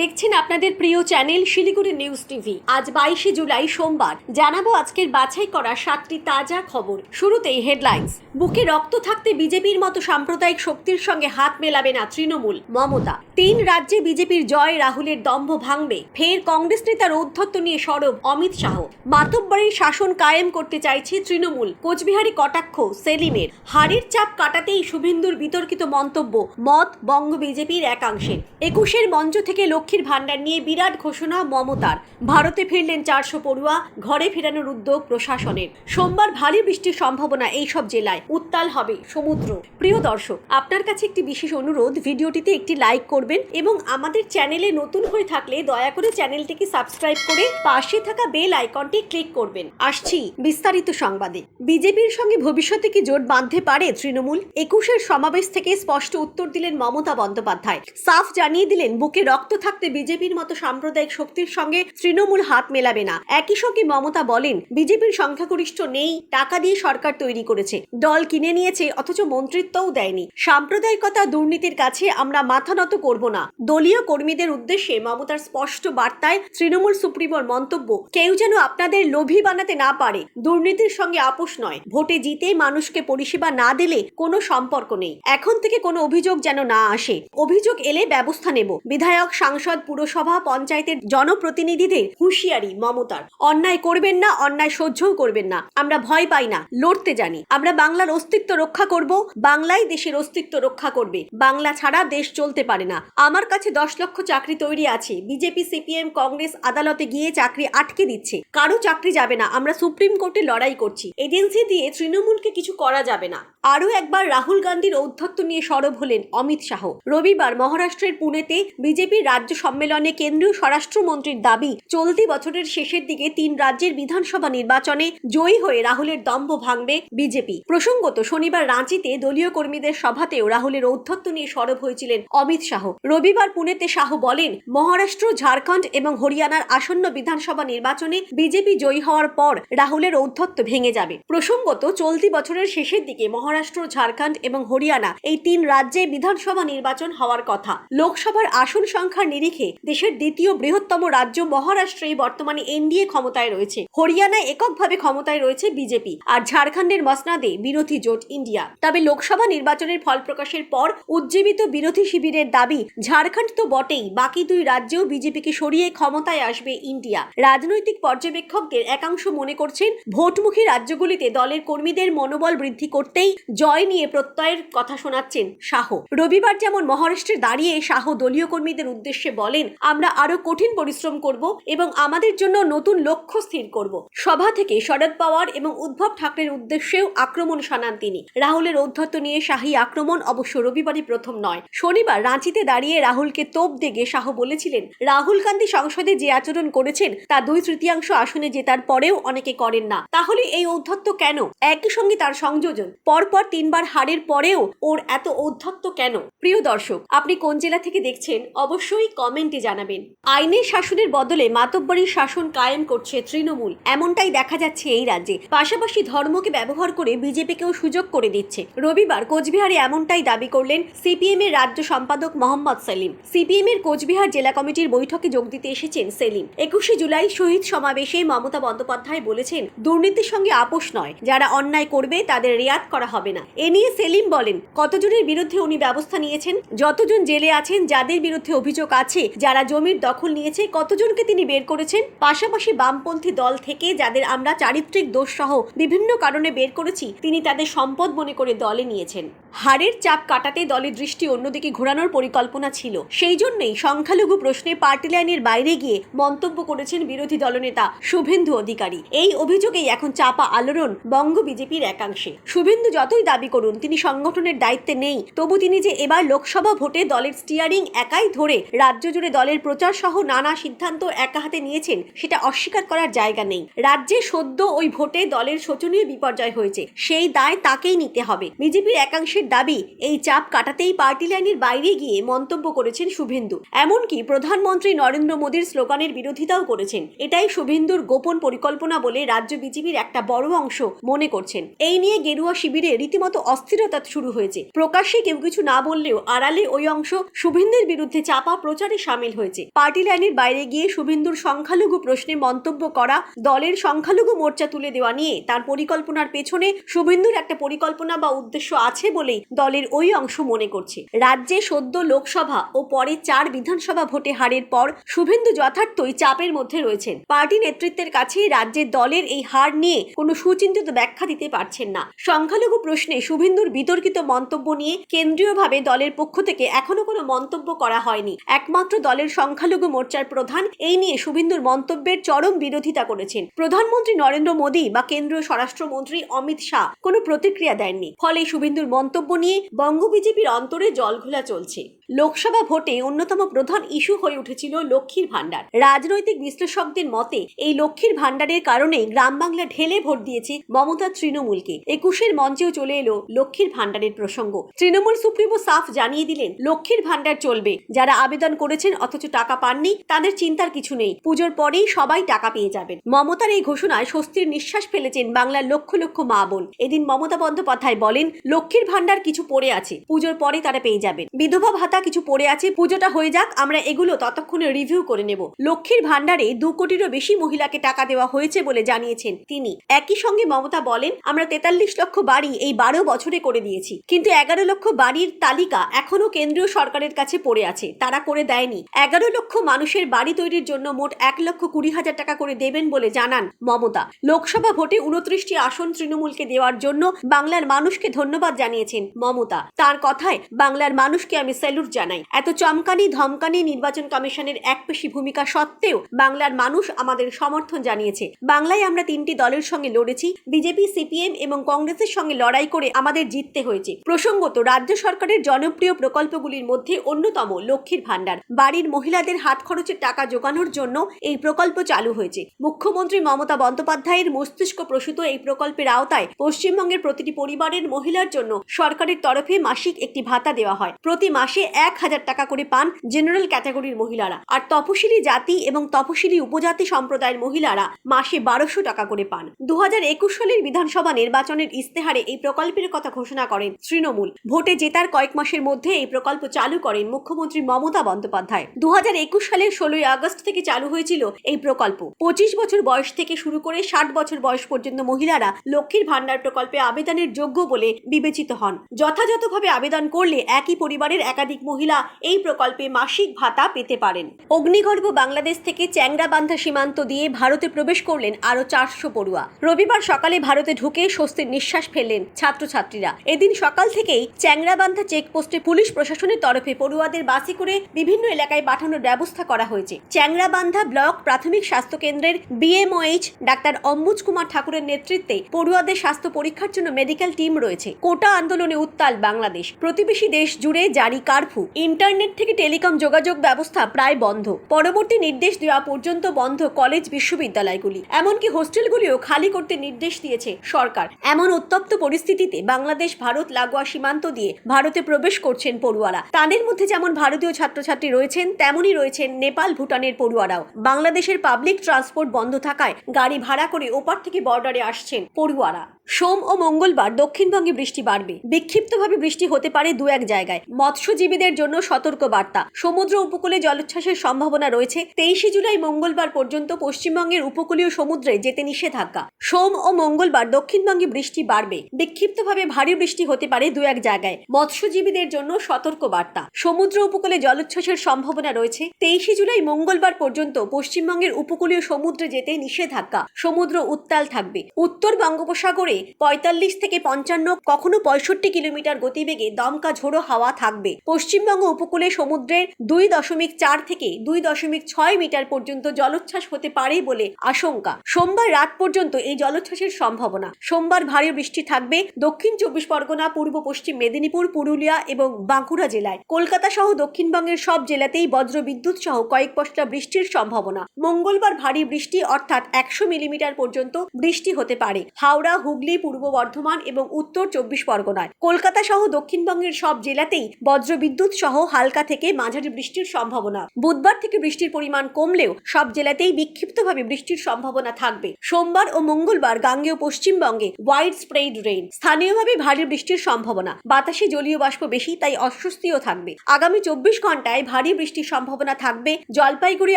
দেখছেন আপনাদের প্রিয় চ্যানেল শিলিগুড়ি নিউজ টিভি। আজ বাইশে জুলাই সোমবার। জানাব আজকের বাছাই করা সাতটি তাজা খবর। শুরুতেই হেডলাইন্স। বুকে রক্ত থাকতে বিজেপির মতো সাম্প্রদায়িক শক্তির সঙ্গে হাত মেলাবে না তৃণমূল। মমতা। তিন রাজ্যে বিজেপির জয় রাহুলের দম্ভ ভাঙবে। ফের কংগ্রেস নেতার ঔদ্ধত্য নিয়ে সরব অমিত শাহ। মাতব্বরের শাসন কায়েম করতে চাইছে তৃণমূল। কোচবিহারি কটাক্ষ সেলিমের। হাড়ির চাপ কাটাতেই শুভেন্দুর বিতর্কিত মন্তব্য মত বঙ্গ বিজেপির একাংশের। একুশের মঞ্চ থেকে লক্ষ্মীর ভাণ্ডার নিয়ে বিরাট ঘোষণা মমতার। ভারতে ফিরলেন চারশো পড়ুয়া, ঘরে ফেরানোর উদ্যোগ প্রশাসনের। সোমবার ভারী বৃষ্টির সম্ভাবনা এইসব জেলায়। উত্তাল হবে সমুদ্র। প্রিয় দর্শক, আপনার কাছে একটি বিশেষ অনুরোধ, ভিডিওটিতে একটি লাইক করবেন এবং আমাদের চ্যানেলে নতুন হয়ে থাকলে দয়া করে চ্যানেলটিকে সাবস্ক্রাইব করে পাশে থাকা বেল আইকনটি ক্লিক করবেন। আসছি বিস্তারিত সংবাদে। বিজেপির সঙ্গে ভবিষ্যতে কি জোট বাঁধতে পারে তৃণমূল? একুশের সমাবেশ থেকে স্পষ্ট উত্তর দিলেন মমতা বন্দ্যোপাধ্যায়। সাফ জানিয়ে দিলেন, বুকে রক্ত থাকতে বিজেপির মতো সাম্প্রদায়িক শক্তির সঙ্গে তৃণমূল হাত মেলাবে না। একই সঙ্গে মমতা বলেন, বিজেপির সংখ্যাগরিষ্ঠ নেই, টাকা দিয়ে সরকার তৈরি করেছে। দল কিনে নিয়েছে, অথচ মন্ত্রিত্বও দেয়নি। সাম্প্রদায়িকতা দুর্নীতির কাছে আমরা মাথা নত করব না। দলীয় কর্মীদের উদ্দেশ্যে মমতার স্পষ্ট বার্তায় তৃণমূল সুপ্রিমোর মন্তব্য, কেউ যেন আপনাদের লোভী বানাতে না পারে। দুর্নীতির সঙ্গে আপোষ নয়। ভোটে জিতে মানুষকে পরিষেবা না দিলে কোনো সম্পর্ক নেই। এখন থেকে কোনো অভিযোগ যেন না আসে। অভিযোগ এলে ব্যবস্থা নেব। বিধায়ক, সাংসদ পুরসভা পঞ্চায়েতের জনপ্রতিনিধিদের হুঁশিয়ারি মমতার। অন্যায় করবেন না, অন্যায় সহ্যও করবেন না। আমরা ভয় পাই না, লড়তে জানি। আমরা বাংলার অস্তিত্ব রক্ষা করব, বাংলাই দেশের অস্তিত্ব রক্ষা করবে। বাংলা ছাড়া দেশ চলতে পারে না। আমার কাছে দশ লক্ষ চাকরি তৈরি আছে। বিজেপি, সিপিএম, কংগ্রেস আদালতে গিয়ে চাকরি আটকে দিচ্ছে। কারও চাকরি যাবে না। আমরা সুপ্রিম কোর্টে লড়াই করছি। এজেন্সি দিয়ে তৃণমূলকে কিছু করা যাবে না। আরও একবার রাহুল গান্ধীর ঔদ্ধত্য নিয়ে সরব হলেন অমিত শাহ। রবিবার মহারাষ্ট্রের পুনেতে বিজেপির রাজ্য সম্মেলনে কেন্দ্রীয় স্বরাষ্ট্রমন্ত্রীর দাবি, চলতি বছরের শেষের দিকে তিন রাজ্যের বিধানসভা নির্বাচনে জয়ী হয়ে রাহুলের দম্ভ ভাঙবে বিজেপি। প্রসঙ্গত, শনিবার রাঁচিতে দলীয় কর্মীদের সভাতেও রাহুলের ঔদ্ধত্য নিয়ে সরব হয়েছিলেন অমিত শাহ। রবিবার পুনেতে শাহ বলেন, মহারাষ্ট্র, ঝাড়খণ্ড এবং হরিয়ানার আসন্ন বিধানসভা নির্বাচনে বিজেপি জয়ী হওয়ার পর রাহুলের ঔদ্ধত্য ভেঙে যাবে। প্রসঙ্গত, চলতি বছরের শেষের দিকে মহারাষ্ট্র, ঝাড়খণ্ড এবং হরিয়ানা এই তিন রাজ্যে বিধানসভা নির্বাচন হওয়ার কথা। লোকসভার আসন সংখ্যার নিরিখে দেশের দ্বিতীয় বৃহত্তম রাজ্য মহারাষ্ট্রেই বর্তমানে এনডিএ ক্ষমতায় রয়েছে। হরিয়ানায় এককভাবে ক্ষমতায় রয়েছে বিজেপি আর ঝাড়খণ্ডের মসনাদে বিরোধী জোট ইন্ডিয়া। তবে লোকসভা নির্বাচনের ফল প্রকাশের পর উজ্জীবিত বিরোধী শিবিরের দাবি, ঝাড়খণ্ড তো বটেই, বাকি দুই রাজ্যেও বিজেপিকে সরিয়ে ক্ষমতায় আসবে ইন্ডিয়া। রাজনৈতিক পর্যবেক্ষকদের একাংশ মনে করছেন, ভোটমুখী রাজ্যগুলিতে দলের কর্মীদের মনোবল বৃদ্ধি করতেই জয় নিয়ে প্রত্যয়ের কথা শোনাচ্ছেন শাহ। রবিবার যেমন মহারাষ্ট্রে দাঁড়িয়ে শাহ দলীয় কর্মীদের উদ্দেশ্যে বলেন, আমরা আরও কঠিন পরিশ্রম করব এবং আমাদের জন্য নতুন লক্ষ্য স্থির করব। সভা থেকে শরদ পাওয়ার এবং উদ্ধব ঠাকরের উদ্দেশ্যেও আক্রমণ শানান তিনি। রাহুলের ঔদ্ধত্য নিয়ে শাহী আক্রমণ অবশ্য রবিবারই প্রথম নয়। শনিবার রাঁচিতে দাঁড়িয়ে রাহুলকে তোপ দেগে শাহ বলেছিলেন, রাহুল গান্ধী সংসদে যে আচরণ করেছেন, তা দুই তৃতীয়াংশ আসনে জেতার পরেও অনেকে করেন না। তাহলে এই ঔদ্ধত্য কেন? একই সঙ্গে তার সংযোজন। পরপর তিনবার হারের পরেও ওর এত ঔদ্ধত্য কেন? প্রিয় দর্শক, আপনি কোন জেলা থেকে দেখছেন, অবশ্যই কমেন্টে জানাবেন। আইনের শাসনের বদলে মাতব্বরীর শাসন কায়েম করছে তৃণমূল, এমনটাই দেখা যাচ্ছে এই রাজ্যে। পাশাপাশি ধর্মকে ব্যবহার করে বিজেপিকেও সুযোগ করে দিচ্ছে। রবিবার কোচবিহারে এমনটাই দাবি করলেন সিপিএম এর রাজ্য সম্পাদক মোহাম্মদ সেলিম। সিপিএম এর কোচবিহার জেলা কমিটির বৈঠকে যোগ দিতে এসেছেন সেলিম। একুশে জুলাই শহীদ সমাবেশে মমতা বন্দ্যোপাধ্যায় বলেছেন, দুর্নীতির সঙ্গে আপোষ নয়। যারা অন্যায় করবে, তাদের রেয়াত করা হবে না। এ নিয়ে সেলিম বলেন, কতজনের বিরুদ্ধে উনি ব্যবস্থা নিয়েছেন? যতজন জেলে আছেন, যাদের বিরুদ্ধে অভিযোগ আছে যারা জমির দখল নিয়েছে, কতজনকে তিনি বের করেছেন? পাশাপাশি বামপন্থী দল থেকে যাদের আমরা চারিত্রিক দোষ সহ বিভিন্ন কারণে বের করেছি, তিনি তাদের সম্পদ মনে করে দলে নিয়েছেন। হারের চাপ কাটাতে দলের দৃষ্টি অন্যদিকে ঘোরানোর পরিকল্পনা ছিল। সেই জন্যই সংখ্যালঘু প্রশ্নে পার্টি লাইনের বাইরে গিয়ে মন্তব্য করেছেন বিরোধী দলনেতা শুভেন্দু অধিকারী। এই অভিযোগেই এখন চাপা আলোড়ন বঙ্গ বিজেপির একাংশে। শুভেন্দু যতই দাবি করুন, তিনি সংগঠনের দায়িত্বে নেই। তবু তিনি যে এবার লোকসভা ভোটে দলের স্টিয়ারিং একাই ধরে রাজ্য জুড়ে দলের প্রচার সহ নানা সিদ্ধান্ত একা হাতে নিয়েছেন, সেটা অস্বীকার করার জায়গা নেই। রাজ্যে সদ্য ওই ভোটে দলের শোচনীয় বিপর্যয় হয়েছে। সেই দায় তাকেই নিতে হবে। বিজেপির একাংশের দাবি, এই চাপ কাটাতেই পার্টি লাইনের বাইরে গিয়ে মন্তব্য করেছেন শুভেন্দু। এমনকি প্রধানমন্ত্রী নরেন্দ্র মোদীর স্লোগানের বিরোধিতাও করেছেন। এটাই শুভেন্দুর গোপন পরিকল্পনা বলে রাজ্য বিজেপির একটা বড় অংশ মনে করছেন। এই নিয়ে গেরুয়া শিবিরে রীতিমতো অস্থিরতা শুরু হয়েছে। প্রকাশ্যে কেউ কিছু না বললেও আড়ালে ওই অংশ শুভেন্দুর বিরুদ্ধে চাপা প্রচারে সামিল হয়েছে। পার্টি লাইনের বাইরে গিয়ে শুভেন্দুর সংখ্যালঘু প্রশ্নে মন্তব্য করা, দলের সংখ্যালঘু মোর্চা তুলে দেওয়া নিয়ে তার পরিকল্পনার পেছনে শুভেন্দুর একটা পরিকল্পনা বা উদ্দেশ্য আছে বলেই দলের ওই অংশ মনে করছে। রাজ্যে সদ্য লোকসভা ও পরে চার বিধানসভা ভোটে হারের পর শুভেন্দু যথার্থই চাপের মধ্যে রয়েছেন। পার্টি নেতৃত্বের কাছে রাজ্যের দলের এই হার নিয়ে কোনো সুচিন্তিত ব্যাখ্যা দিতে পারছেন না। সংখ্যালঘু প্রশ্নে শুভেন্দুর বিতর্কিত মন্তব্য নিয়ে কেন্দ্রীয়ভাবে দলের পক্ষ থেকে এখনও কোনো মন্তব্য করা হয়নি। একমাত্র দলের সংখ্যালঘু মোর্চার প্রধান, এই নিয়ে শুভেন্দুর মন্তব্যের চরম বিরোধিতা করেছেন। প্রধানমন্ত্রী নরেন্দ্র মোদী বা কেন্দ্রীয় স্বরাষ্ট্রমন্ত্রী অমিত শাহ কোনো প্রতিক্রিয়া দেননি। ফলে শুভেন্দুর মন্তব্য নিয়ে বঙ্গ বিজেপির অন্তরে জলঘোলা চলছে। লোকসভা ভোটে অন্যতম প্রধান ইস্যু হয়ে উঠেছিল লক্ষ্মীর ভাণ্ডার। রাজনৈতিক বিশ্লেষকদের মতে, এই লক্ষ্মীর ভাণ্ডারের কারণে গ্রাম বাংলা ঢেলে ভোট দিয়েছে মমতা তৃণমূলকে। একুশের মঞ্চেও চলে এলো লক্ষ্মীর ভাণ্ডারের প্রসঙ্গ। তৃণমূল সুপ্রিমো সাফ জানিয়ে দিলেন, লক্ষ্মীর ভাণ্ডার চলবে। যারা আবেদন করেছেন অথচ টাকা পাননি, তাদের চিন্তার কিছু নেই। পুজোর পরেই সবাই টাকা পেয়ে যাবেন। মমতার এই ঘোষণায় স্বস্তির নিঃশ্বাস ফেলেছেন বাংলার লক্ষ লক্ষ মা বোন। এদিন মমতা বন্দ্যোপাধ্যায় বলেন, লক্ষ্মীর ভাণ্ডার কিছু পড়ে আছে, পুজোর পরে তারা পেয়ে যাবেন বিধবা ভাতা কিছু পড়ে আছে, পুজোটা হয়ে যাক, আমরা এগুলো ততক্ষণে রিভিউ করে নেব। লক্ষ্মীর ভাণ্ডারে দু কোটিরও বেশি মহিলাকে টাকা দেওয়া হয়েছে বলে জানিয়েছেন তিনি। একই সঙ্গে মমতা বলেন, আমরা তেতাল্লিশ লক্ষ বাড়ি এই বারো বছরে করে দিয়েছি। কিন্তু এগারো লক্ষ বাড়ির তালিকা এখনও কেন্দ্রীয় সরকারের কাছে পড়ে আছে, তারা করে দেয়নি। এগারো লক্ষ মানুষের বাড়ি তৈরির জন্য মোট এক লক্ষ কুড়ি হাজার টাকা করে দেবেন বলে জানান মমতা। লোকসভা ভোটে উনত্রিশটি আসন তৃণমূলকে দেওয়ার জন্য বাংলার মানুষকে ধন্যবাদ জানিয়েছেন মমতা। তার কথায় বাংলার মানুষকে আমি স্যালুট জানাই। এত চমকানি, ধমকানি নির্বাচন কমিশনের একপেশি ভূমিকা সত্ত্বেও বাংলার মানুষ আমাদের সমর্থন জানিয়েছে। বাংলায় আমরা তিনটি দলের সঙ্গে লড়েছি, বিজেপি, সিপিএম এবং কংগ্রেসের সঙ্গে লড়াই করে আমাদের জিততে হয়েছে। প্রসঙ্গত, রাজ্য সরকারের জনপ্রিয় প্রকল্পগুলির মধ্যে অন্যতম লক্ষ্মীর ভাণ্ডার। বাড়ির মহিলাদের হাত খরচের টাকা জোগানোর জন্য এই প্রকল্প চালু হয়েছে। মুখ্যমন্ত্রী মমতা বন্দ্যোপাধ্যায়ের মস্তিষ্ক প্রসূত এই প্রকল্পের আওতায় পশ্চিমবঙ্গের প্রতিটি পরিবারের মহিলার জন্য সরকারের তরফে মাসিক একটি ভাতা দেওয়া হয়। প্রতি মাসে এক হাজার টাকা করে পান জেনারেল ক্যাটাগরির মহিলারা। আর তপশিলি জাতি এবং তপশিলি উপজাতি সম্প্রদায়ের মহিলারা মাসে বারোশো টাকা করে পান। দু হাজার একুশ সালের বিধানসভা নির্বাচনের ইস্তেহারে এই প্রকল্পের কথা ঘোষণা করেন তৃণমূল। ভোটে জেতার কয়েক মাসের মধ্যে এই প্রকল্প চালু করেন মুখ্যমন্ত্রী মমতা বন্দ্যোপাধ্যায়। দু হাজার একুশ সালের ষোলোই আগস্ট থেকে চালু হয়েছিল এই প্রকল্প। পঁচিশ বছর বয়স থেকে শুরু করে ষাট বছর বয়স পর্যন্ত মহিলারা লক্ষ্মীর ভাণ্ডার প্রকল্পে আবেদনের যোগ্য বলে বিবেচিত হন। যথাযথভাবে আবেদন করলে একই পরিবারের একাধিক মহিলা এই প্রকল্পে মাসিক ভাতা পেতে পারেন। অগ্নিগর্ভ বাংলাদেশ থেকে চ্যাংরাবান্ধা সীমান্ত দিয়ে ভারতে প্রবেশ করলেন আরও চারশো পড়ুয়া। রবিবার সকালে ভারতে ঢুকে স্বস্তির নিঃশ্বাস ফেললেন ছাত্রছাত্রীরা। এদিন সকাল থেকেই চ্যাংরাবান্ধা চেকপোস্টে পুলিশ প্রশাসনের তরফে পড়ুয়াদের বাসে করে বিভিন্ন এলাকায় পাঠানোর ব্যবস্থা করা হয়েছে। চ্যাংরাবান্ধা ব্লক প্রাথমিক স্বাস্থ্য কেন্দ্রের বিএমওএইচ ডাক্তার অম্বুজ কুমার ঠাকুরের নেতৃত্বে পড়ুয়াদের স্বাস্থ্য পরীক্ষার জন্য মেডিকেল টিম রয়েছে। কোটা আন্দোলনে উত্তাল বাংলাদেশ। প্রতিবেশী দেশ জুড়ে জারি কারফু। ইন্টারনেট থেকে টেলিকম যোগাযোগ ব্যবস্থা প্রায় বন্ধ। পরবর্তী নির্দেশ দেওয়া পর্যন্ত বন্ধ কলেজ বিশ্ববিদ্যালয়গুলি। এমনকি হোস্টেলগুলিও খালি করতে নির্দেশ দিয়েছে সরকার। এমন উত্তপ্ত পরিস্থিতিতে বাংলাদেশ, ভারত লাগোয়া সীমান্ত দিয়ে ভারতে প্রবেশ করছেন পড়ুয়ারা। তাদের মধ্যে যেমন ভারতীয় ছাত্রছাত্রী রয়েছেন, তেমনই রয়েছেন নেপাল, ভুটানের পড়ুয়ারাও। বাংলাদেশের পাবলিক ট্রান্সপোর্ট বন্ধ থাকায় গাড়ি ভাড়া করে ওপার থেকে বর্ডারে আসছেন পড়ুয়ারা। সোম ও মঙ্গলবার দক্ষিণবঙ্গে বৃষ্টি বাড়বে। বিক্ষিপ্তভাবে বৃষ্টি হতে পারে দু এক জায়গায়। মৎস্যজীবীদের জন্য সতর্ক বার্তা। সমুদ্র উপকূলে জলোচ্ছ্বাসের সম্ভাবনা রয়েছে। তেইশে জুলাই মঙ্গলবার পর্যন্ত পশ্চিমবঙ্গের উপকূলীয় সমুদ্রে যেতে নিষেধাজ্ঞা। সোম ও মঙ্গলবার দক্ষিণবঙ্গে বৃষ্টি বাড়বে। বিক্ষিপ্তভাবে ভারী বৃষ্টি হতে পারে দু এক জায়গায়। মৎস্যজীবীদের জন্য সতর্ক বার্তা। সমুদ্র উপকূলে জলোচ্ছ্বাসের সম্ভাবনা রয়েছে। তেইশে জুলাই মঙ্গলবার পর্যন্ত পশ্চিমবঙ্গের উপকূলীয় সমুদ্রে যেতে নিষেধাজ্ঞা। সমুদ্র উত্তাল থাকবে। উত্তর বঙ্গোপসাগরে পঁয়তাল্লিশ থেকে পঞ্চান্ন, কখনো পঁয়ষট্টি কিলোমিটার গতিবেগে দমকা ঝোড়ো হাওয়া থাকবে। পশ্চিমবঙ্গ উপকূলে সমুদ্রের দুই দশমিক চার থেকে দুই দশমিক ছয় মিটার পর্যন্ত জলোচ্ছ্বাস হতে পারে বলে আশঙ্কা। সোমবার রাত পর্যন্ত এই জলোচ্ছ্বাসের সম্ভাবনা। সোমবার ভারী বৃষ্টি থাকবে দক্ষিণ চব্বিশ পরগনা, পূর্ব পশ্চিম মেদিনীপুর, পুরুলিয়া এবং বাঁকুড়া জেলায়। কলকাতা সহ দক্ষিণবঙ্গের সব জেলাতেই বজ্র বিদ্যুৎ সহ কয়েক পশলা বৃষ্টির সম্ভাবনা। মঙ্গলবার ভারী বৃষ্টি অর্থাৎ একশো মিলিমিটার পর্যন্ত বৃষ্টি হতে পারে। হাওড়া, হুগলি, পূর্ব বর্ধমান এবং উত্তর চব্বিশ পরগনায়। সম্ভাবনায় কলকাতা সহ দক্ষিণবঙ্গের সব জেলাতেই বজ্রবিদ্যুৎ সহ হালকা থেকে মাঝারি বৃষ্টির সম্ভাবনা। বুধবার থেকে বৃষ্টির পরিমাণ কমলেও সব জেলাতেই বিক্ষিপ্তভাবে বৃষ্টির সম্ভাবনা থাকবে। সোমবার ও মঙ্গলবার গাঙ্গেয় পশ্চিমবঙ্গে ওয়াইড স্প্রেড রেইন স্থানীয়ভাবে ভারী বৃষ্টির সম্ভাবনা। বাতাসে জলীয় বাষ্প বেশি, তাই অস্বস্তিও থাকবে। আগামী চব্বিশ ঘন্টায় ভারী বৃষ্টির সম্ভাবনা থাকবে জলপাইগুড়ি,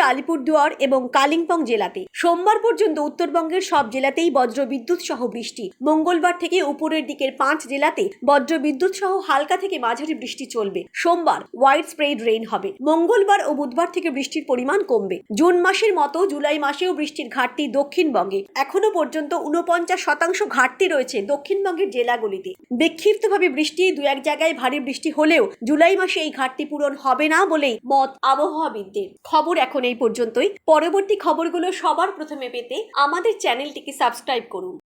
আলিপুরদুয়ার এবং কালিম্পং জেলাতে। সোমবার পর্যন্ত উত্তরবঙ্গের সব জেলাতেই বজ্রবিদ্যুৎ সহ বৃষ্টি। মঙ্গলবার থেকে উপরের দিকের পাঁচ জেলাতে বজ্রবিদ্যুৎ সহ হালকা থেকে মাঝারি বৃষ্টি চলবে। সোমবার ওয়াইড স্প্রেড রেইন হবে। মঙ্গলবার ও বুধবার থেকে বৃষ্টির পরিমাণ কমবে। জুন মাসের মতো জুলাই মাসেও বৃষ্টির ঘাটতি দক্ষিণবঙ্গে। এখনও পর্যন্ত উনপঞ্চাশ শতাংশ ঘাটতি রয়েছে দক্ষিণবঙ্গের জেলাগুলিতে। বিক্ষিপ্তভাবে বৃষ্টি দু এক জায়গায় ভারী বৃষ্টি হলেও জুলাই মাসে এই ঘাটতি পূরণ হবে না বলেই মত আবহাওয়াবিদদের। খবর এখন এই পর্যন্তই। পরবর্তী খবরগুলো সবার প্রথমে পেতে আমাদের চ্যানেলটিকে সাবস্ক্রাইব করুন।